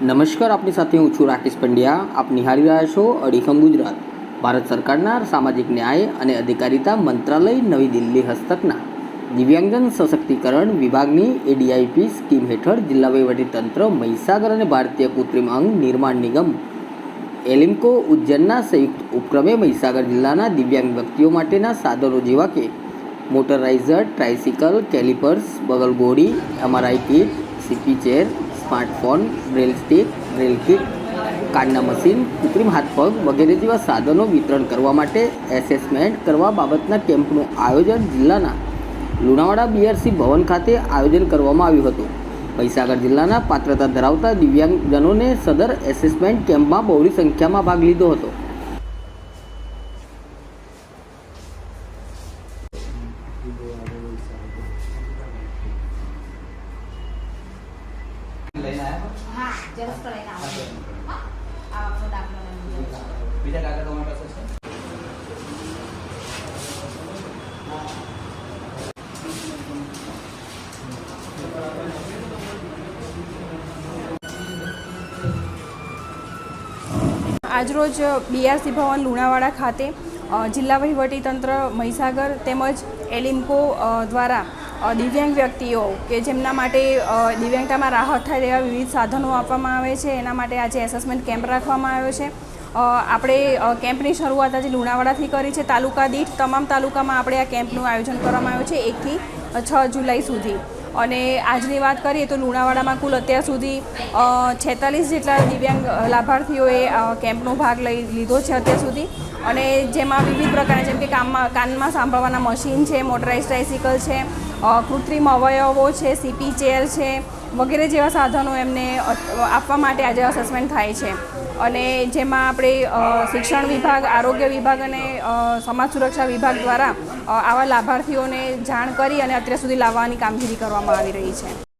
નમસ્કાર, આપની સાથે હું છું રાકેશ પંડ્યા. આપ નિહાળી રહ્યા છો અડીખમ ગુજરાત. ભારત સરકારના સામાજિક ન્યાય અને અધિકારિતા મંત્રાલય નવી દિલ્હી હસ્તકના દિવ્યાંગજન સશક્તિકરણ વિભાગની એડીઆઈપી સ્કીમ હેઠળ જિલ્લા વહીવટીતંત્ર મહીસાગર અને ભારતીય કૃત્રિમ અંગ નિર્માણ નિગમ એલિમ્કો ઉજ્જૈનના સંયુક્ત ઉપક્રમે મહીસાગર જિલ્લાના દિવ્યાંગ વ્યક્તિઓ માટેના સાધનો જેવા કે મોટરાઇઝર, tricycle, calipers, બગલગોળી, MRI kit, CP chair smartphone Braille stick Braille kit કાનના machine, કૃત્રિમ હાથપગ વગેરે જેવા સાધનો વિતરણ કરવા માટે એસેસમેન્ટ કરવા બાબતના કેમ્પનું આયોજન જિલ્લાના લુણાવાડા બીઆરસી ભવન ખાતે આયોજન કરવામાં આવ્યું હતું. મહીસાગર જિલ્લાના પાત્રતા ધરાવતા દિવ્યાંગજનોને સદર એસેસમેન્ટ કેમ્પમાં બહોળી સંખ્યામાં ભાગ લીધો હતો. બીજા કાગળ તમારી પાસે છે આજરોજ બીઆરસી ભવન લુણાવાડા ખાતે જિલ્લા વહીવટીતંત્ર મહીસાગર તેમજ એલિમ્કો દ્વારા દિવ્યાંગ વ્યક્તિઓ કે જેમના માટે દિવ્યાંગતામાં રાહત થાય તેવા વિવિધ સાધનો આપવામાં આવે છે. એના માટે આજે એસેસમેન્ટ કેમ્પ રાખવામાં આવ્યો છે. આપણે કેમ્પની શરૂઆત આજે લુણાવાડાથી કરી છે. તાલુકા દીઠ તમામ તાલુકામાં આપણે આ કેમ્પનું આયોજન કરવામાં આવ્યું છે. એકથી છ જુલાઈ સુધી. અને આજની વાત કરીએ તો લુણાવાડામાં કુલ અત્યાર સુધી છેતાલીસ જેટલા દિવ્યાંગ લાભાર્થીઓએ કેમ્પનો ભાગ લઈ લીધો છે અત્યાર સુધી. અને જેમાં વિવિધ પ્રકારના જેમ કે કામમાં, કાનમાં સાંભળવાના મશીન છે મોટરાઇઝ ટ્રાઇસિકલ છે કૃત્રિમ અવયવો છે, સીપી ચેર છે વગેરે જેવા સાધનો એમને આપવા માટે આજે અસેસમેન્ટ થાય છે. અને જેમાં આપણે શિક્ષણ વિભાગ, આરોગ્ય વિભાગ અને સમાજ સુરક્ષા વિભાગ દ્વારા આવા લાભાર્થીઓને જાણ કરી અને અત્યાર સુધી લાવવાની કામગીરી કરવામાં આવી રહી છે.